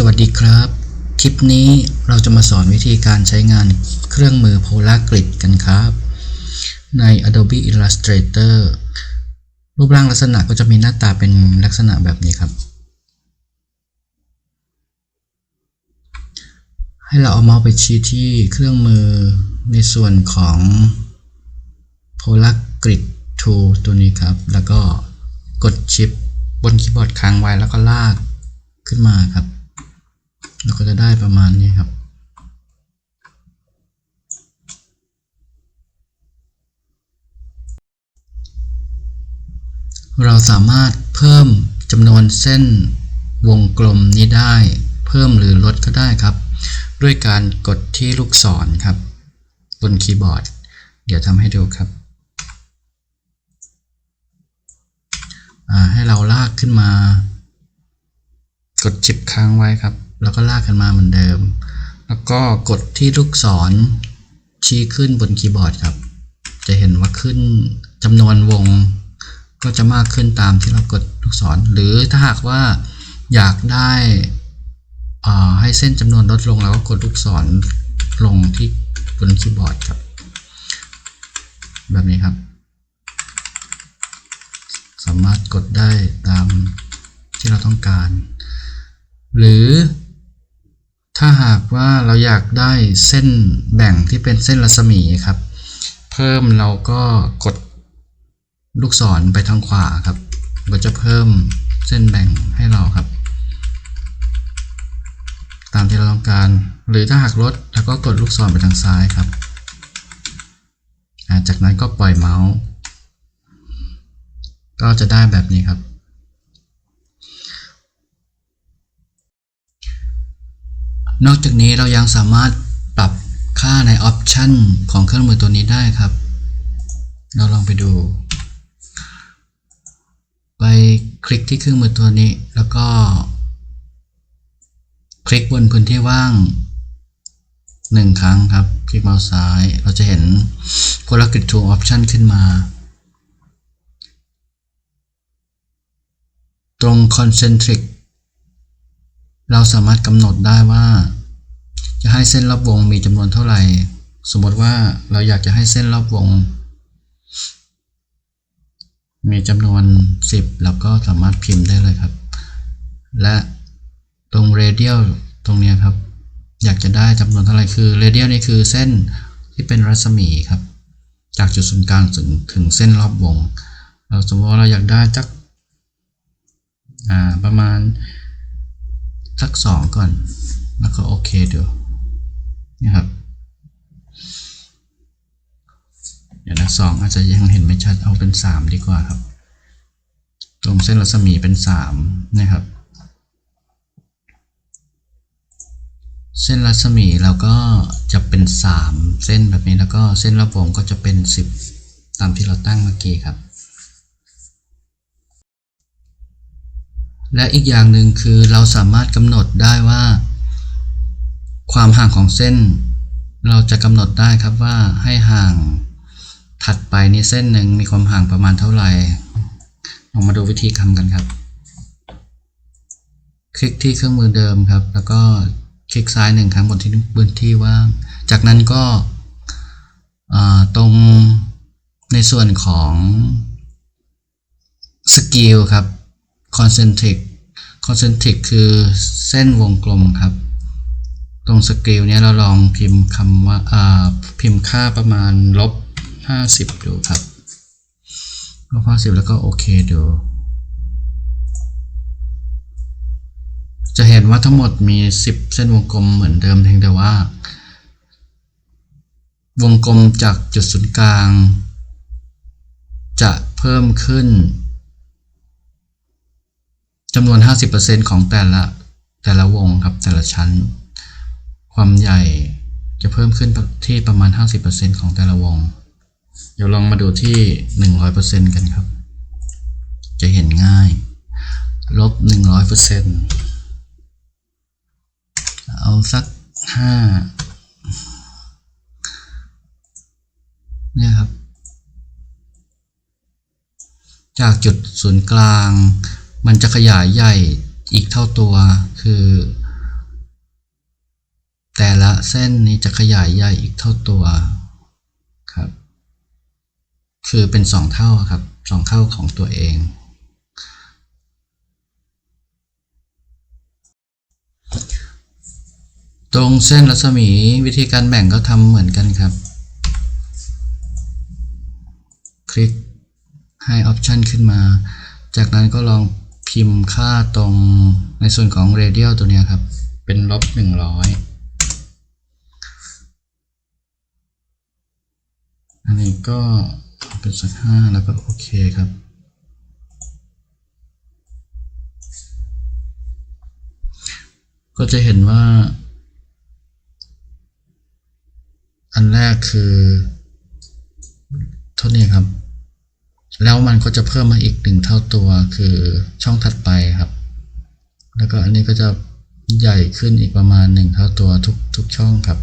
สวัสดีครับ คลิปนี้เราจะมาสอนวิธีการใช้งานเครื่องมือ Polar Grid กันครับ ใน Adobe Illustrator รูปร่างลักษณะก็จะมีหน้าตาเป็นลักษณะแบบนี้ครับ ให้เราเอาเมาส์ไปชี้ที่เครื่องมือในส่วนของ Polar Grid Tool ตัวนี้ครับ แล้วก็กดชิปบนคีย์บอร์ดค้างไว้แล้วก็ลากขึ้นมาครับ เราก็จะได้ประมาณนี้ครับ เราสามารถเพิ่มจำนวนเส้นวงกลมนี้ได้ เพิ่มหรือลดก็ได้ครับ ด้วยการกดที่ลูกศรครับ บนคีย์บอร์ด เดี๋ยวทำให้ดูครับให้เราลากขึ้นมา กดชิปค้างไว้ครับ แล้วก็ลากกันมาเหมือนเดิม แล้วก็กดที่ลูกศรชี้ขึ้นบนคีย์บอร์ดครับ จะเห็นว่าขึ้นจำนวนวงก็จะมากขึ้นตามที่เรากดลูกศร หรือถ้าหากว่าอยากได้ให้เส้นจำนวนลดลงเราก็กดลูกศรลงที่บนคีย์บอร์ดครับ แบบนี้ครับ สามารถกดได้ตามที่เราต้องการ หรือ ถ้าหากว่าเราอยากได้เส้นแบ่งที่เป็นเส้นรัศมีครับ เพิ่มเราก็กดลูกศรไปทางขวาครับก็จะเพิ่มเส้นแบ่งให้เราครับ ตามที่เราต้องการ หรือถ้าหากลดเราก็กดลูกศรไปทางซ้ายครับ จากนั้นก็ปล่อยเมาส์ ก็จะได้แบบนี้ครับ นอกจากนี้เรายังสามารถปรับค่าในออปชันของเครื่องมือตัวนี้ได้ครับ เราลองไปดู ไปคลิกที่เครื่องมือตัวนี้ แล้วก็ คลิกบนพื้นที่ว่างหนึ่งครั้งครับ คลิกเมาส์ซ้าย เราจะเห็น Polar Grid Tool Option ขึ้นมา ตรง Concentric เราสามารถกำหนดได้ว่า จะให้เส้นรอบวงมีจำนวนเท่าไหร่ สมมติว่าเราอยากจะให้เส้นรอบวง มีจำนวน 10แล้วก็สามารถพิมพ์ได้เลยครับ และตรง radial ตรงนี้ครับ อยากจะได้จำนวนเท่าไหร่คือ radial นี่คือเส้นที่เป็นรัศมีครับ จากจุดศูนย์กลางถึงถึงเส้นรอบวง เราสมมติว่าเราอยากได้จักประมาณ สักสองก่อน แล้วก็โอเคเดูนี่ครับ เดี๋ยวนะสองอาจจะยังเห็นไม่ชัดเอาเป็นสามดีกว่าครับ ตรงเส้นรัศมีเป็นสามนะครับ เส้นรัศมีเราก็จะเป็นสามเส้นแบบนี้แล้วก็เส้นรอบวงก็จะเป็นสิบตามที่เราตั้งเมื่อกี้ครับ และอีกอย่างหนึ่งคือเราสามารถกำหนดได้ว่า ความห่างของเส้น เราจะกำหนดได้ครับว่าให้ห่างถัดไปนี้เส้นหนึ่งมีความห่างประมาณเท่าไหร่ลองมาดูวิธีทำกันครับ คลิกที่เครื่องมือเดิมครับ แล้วก็คลิกซ้ายหนึ่งครั้งบนที่พื้นที่ว่าง จากนั้นก็ตรงในส่วนของสกิลครับ concentric concentric คือเส้นวงกลมครับ ตรงสกิลเนี้ยเราลองพิมพ์คำว่าพิมพ์ค่าประมาณลบ 50 ดูครับลบ 50 แล้วก็โอเคดู จะเห็นว่าทั้งหมดมี 10 เส้นวงกลมเหมือนเดิมเพียงแต่ว่า วงกลมจากจุดศูนย์กลาง จะเพิ่มขึ้น จำนวน 50%ของแต่ละแต่ละวงครับแต่ละชั้น ความใหญ่จะเพิ่มขึ้นที่ประมาณ 50%ของแต่ละวง เดี๋ยวลองมาดูที่ 100%กันครับ จะเห็นง่าย ลบ 100%เอาสัก 5 เนี่ยครับ จากจุดศูนย์กลาง มันจะขยายใหญ่อีกเท่าตัว คือ แต่ละเส้นนี้จะขยายใหญ่อีกเท่าตัวครับ คือเป็นสองเท่าครับสองเท่าของตัวเอง ตรงเส้นรัศมีวิธีการแบ่งก็ทำเหมือนกันครับ คลิกให้ออปชันขึ้นมา จากนั้นก็ลอง พิมพ์ค่าตรงในส่วนของ radial ตัวนี้ครับ เป็นลบหนึ่งร้อยอันนี้ก็เอาเป็นสักห้าแล้วก็โอเคครับ ก็จะเห็นว่า อันแรกคือเท่านี้ครับ แล้วมันก็จะเพิ่มมาอีกหนึ่งเท่าตัวคือช่องถัดไปครับ แล้วก็อันนี้ก็จะใหญ่ขึ้นอีกประมาณหนึ่งเท่าตัวทุกทุกช่องครับ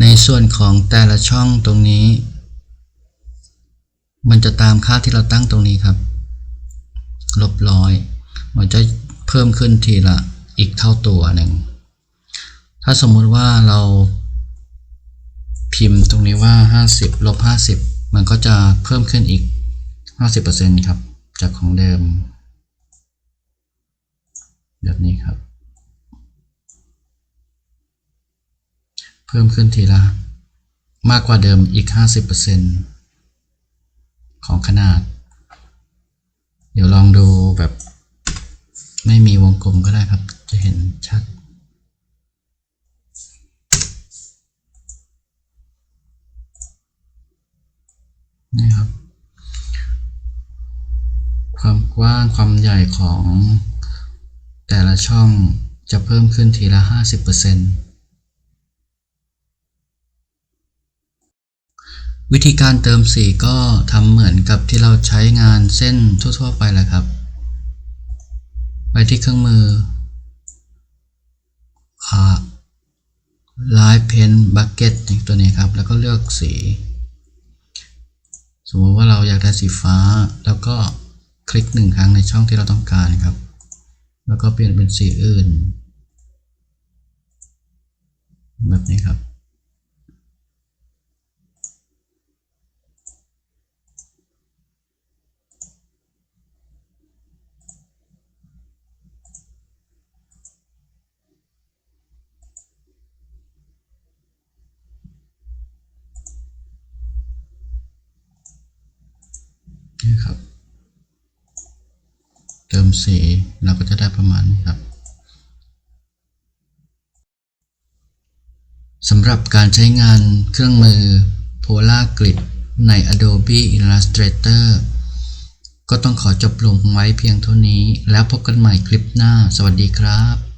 ในส่วนของแต่ละช่องตรงนี้ มันจะตามค่าที่เราตั้งตรงนี้ครับ ลบร้อย มันจะเพิ่มขึ้นทีละอีกเท่าตัวหนึ่ง ถ้าสมมุติว่าเราพิมพ์ตรงนี้ว่า 50ลบ50 มันก็จะเพิ่มขึ้นอีก 50%ครับ จากของเดิม แบบนี้ครับ เพิ่มขึ้นทีละ มากกว่าเดิมอีก 50% ของขนาด เดี๋ยวลองดูแบบไม่มีวงกลมก็ได้ครับ จะเห็นชัด นี่ครับ ความกว้างความใหญ่ของแต่ละช่องจะเพิ่มขึ้นทีละ 50% วิธีการเติมสีก็ทำเหมือนกับที่เราใช้งานเส้นทั่วๆไปแหละครับ ไปที่เครื่องมือ Live Pen Bucket ตัวนี้ครับ แล้วก็เลือกสี สมมติว่าเราอยากได้สีฟ้า แล้วก็คลิกหนึ่งครั้งในช่องที่เราต้องการครับ แล้วก็เปลี่ยนเป็นสีอื่น แบบนี้ครับ นี่ครับ เติมสีเราก็จะได้ประมาณนี้ครับสำหรับการใช้งานเครื่องมือ Polar Grid ใน Adobe Illustrator ก็ต้องขอจบลงไว้เพียงเท่านี้ แล้วพบกันใหม่คลิปหน้า สวัสดีครับ